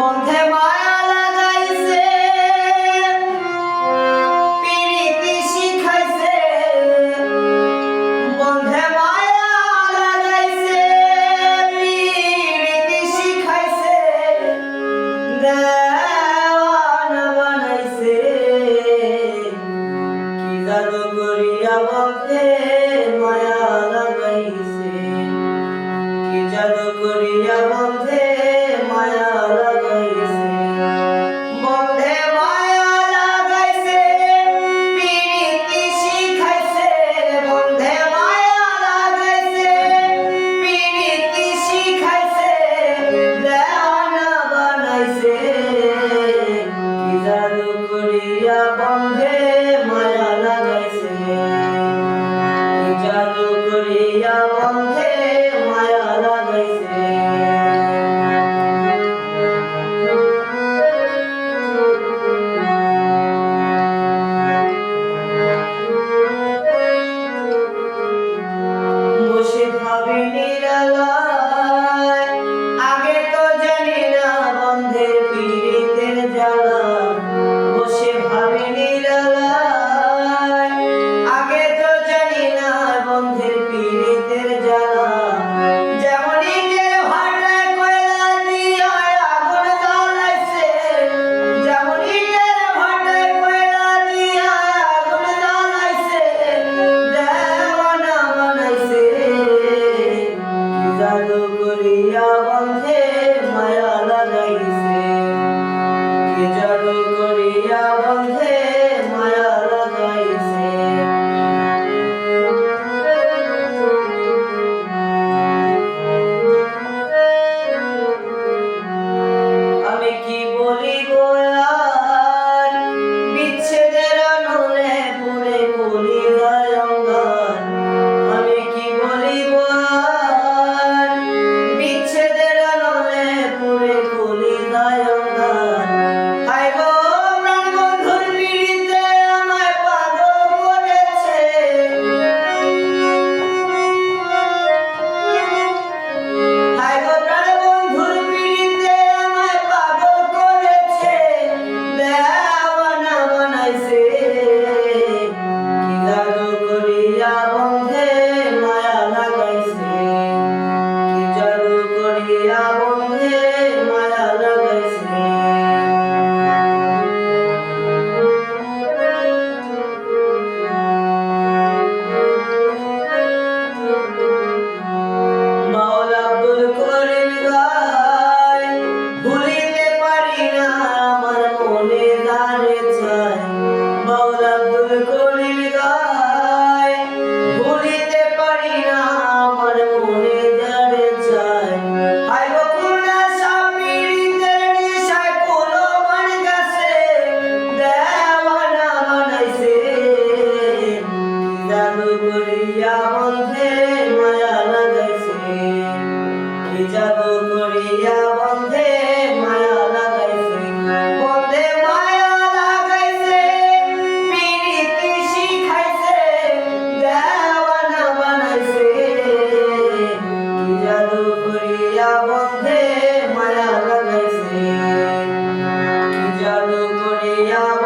বন্ধে মায়া লাগাইছে। প্রীতি শিখাইছে। বন্ধে মায়া লাগাইছে। প্রীতি শিখাইছে। দেওয়ানা বানাইছে। কি মায়া লাগাইছে। কি জানো করিয়া বন্ধে Yeah.